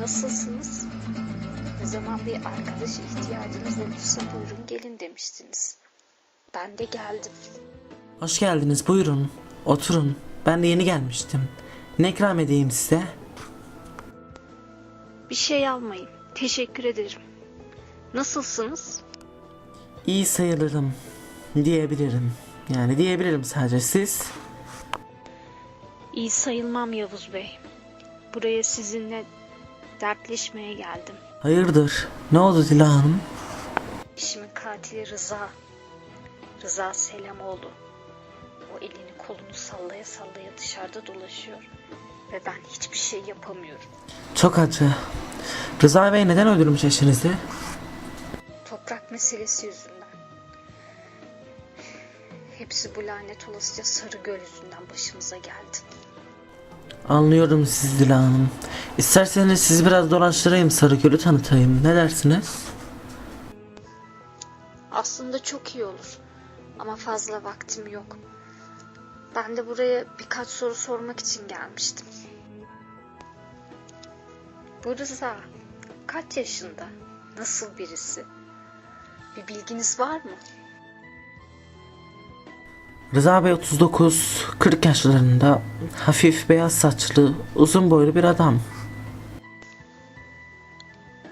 Nasılsınız? Ne zaman bir arkadaş ihtiyacınız olursa buyurun gelin demiştiniz. Ben de geldim. Hoş geldiniz buyurun. Oturun. Ben de yeni gelmiştim. Ne ikram edeyim size? Bir şey almayın. Teşekkür ederim. Nasılsınız? İyi sayılırım. Diyebilirim. Yani diyebilirim sadece siz. İyi sayılmam Yavuz Bey. Buraya sizinle dertleşmeye geldim. Hayırdır? Ne oldu Dila Hanım? İşimin katili Rıza. Rıza Selamoğlu. O elini kolunu sallaya sallaya dışarıda dolaşıyor. Ve ben hiçbir şey yapamıyorum. Çok acı. Rıza Bey neden öldürmüş eşinizi? Toprak meselesi yüzünden. Hepsi bu lanet olasıca Sarıgöl yüzünden başımıza geldi. Anlıyorum sizi Dila Hanım. İsterseniz sizi biraz dolaştırayım Sarıgöl'ü tanıtayım. Ne dersiniz? Aslında çok iyi olur. Ama fazla vaktim yok. Ben de buraya birkaç soru sormak için gelmiştim. Bu Rıza kaç yaşında? Nasıl birisi? Bir bilginiz var mı? Rıza Bey 39, 40 yaşlarında, hafif beyaz saçlı, uzun boylu bir adam.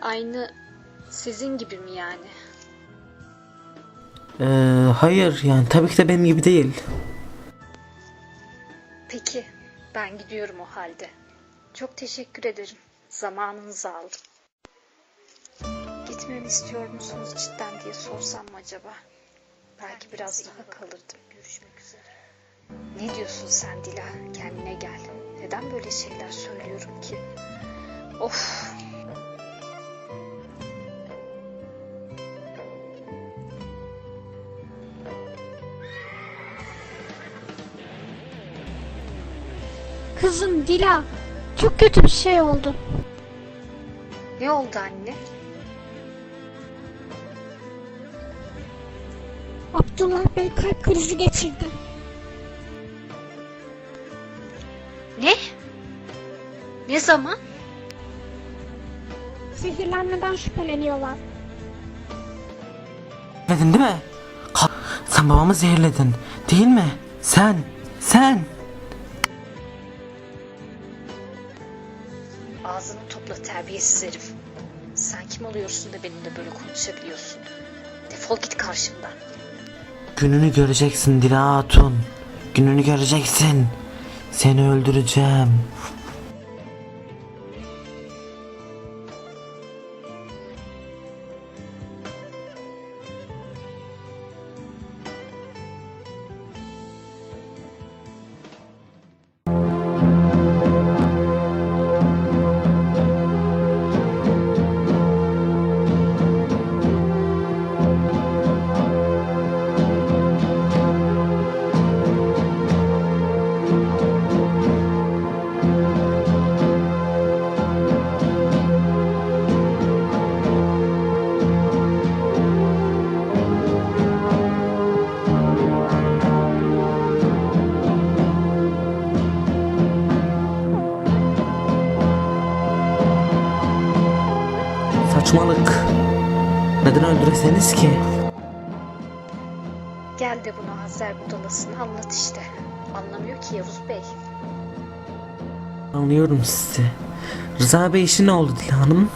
Aynı sizin gibi mi yani? Ee, hayır yani tabii ki de benim gibi değil. Peki, ben gidiyorum o halde. Çok teşekkür ederim. Zamanınızı aldım. Gitmemi istiyor musunuz cidden diye sorsam mı acaba? Belki biraz daha kalırdım. Görüşmek üzere. Ne diyorsun sen Dila? Kendine gel. Neden böyle şeyler söylüyorum ki? Of. Kızım Dila, çok kötü bir şey oldu. Ne oldu anne? Abdullah Bey kalp krizi geçirdi. Ne? Ne zaman? Zehirlenmeden şüpheleniyorlar. Zehirledin değil mi? Kalk. Sen babamı zehirledin. Değil mi? Sen. Sen. Ağzını topla terbiyesiz herif. Sen kim oluyorsun da benimle böyle konuşabiliyorsun? Defol git karşımdan. Gününü göreceksin Dila Hatun. Gününü göreceksin. Seni öldüreceğim. Saçmalık. Neden öldüreseniz ki? Gel de bunu Hazer budalasını anlat işte. Anlamıyor ki Yavuz Bey. Anlıyorum sizi. Rıza Bey işi ne oldu Dila Hanım?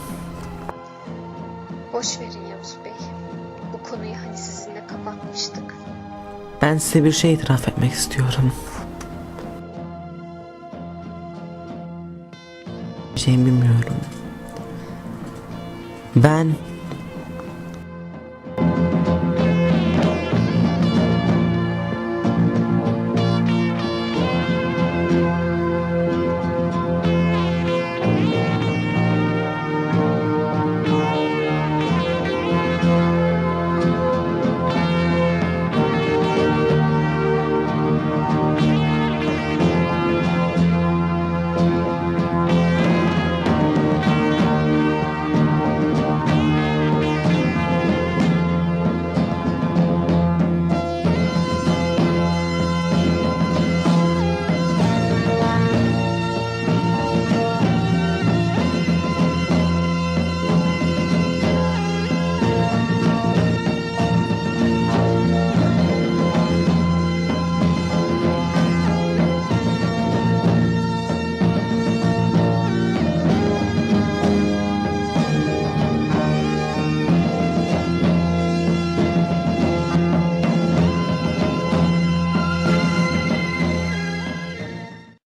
Boş verin Yavuz Bey. Bu konuyu hani sizinle kapatmıştık. Ben size bir şey itiraf etmek istiyorum. Bir şey bilmiyorum. Ben